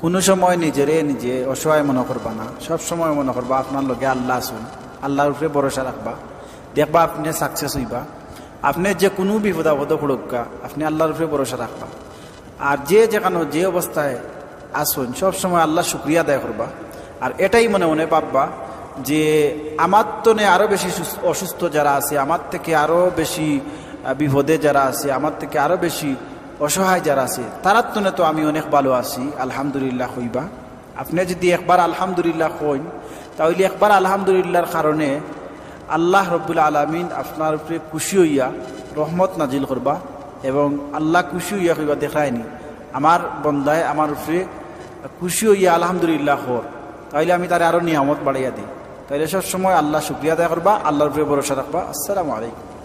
কোনো সময় নিজেরে নিজে অসহায় মনে করবা না। সব সময় মনে করবা, আপনার লগে আল্লাহ আসুন আল্লাহর উপরে ভরসা রাখবা। দেখবা আপনি সাকসেস হইবা। আপনি যে কোনো বিপদ আপদ পড়ুকা আপনি আল্লাহর উপরে ভরসা রাখবা। আর যে যেখানে যে অবস্থায় আসুন সব সময় আল্লাহ শুক্রিয়া আদায় করবা। আর এটাই মনে মনে ভাববা যে আমার তো তনে আরও বেশি সুস- অসুস্থ যারা আছে, আমার থেকে আরও বেশি বিপদে যারা আছে, আমার থেকে আরও বেশি অসহায় যারা আছে, তারার তনে তো আমি অনেক ভালো আছি, আলহামদুলিল্লাহ হইবা। আপনি যদি একবার আলহামদুলিল্লাহ হইন তাহলে একবার আলহামদুলিল্লাহর কারণে আল্লাহ রব্বুল আলমিন আপনার উপরে খুশি হইয়া রহমত নাজিল করবা এবং আল্লাহ খুশি হইয়া কইবা দেখায়নি। আমার বন্দায় আমার উপরে খুশি হইয়া আলহামদুলিল্লাহ হর তাইলে আমি তার আরও নিয়ামত বাড়াইয়া দিই। তাইলে সব সময় আল্লাহ শুক্রিয়া আদায় করবা, আল্লাহর উপরে ভরসা রাখবা। আসসালামু আলাইকুম।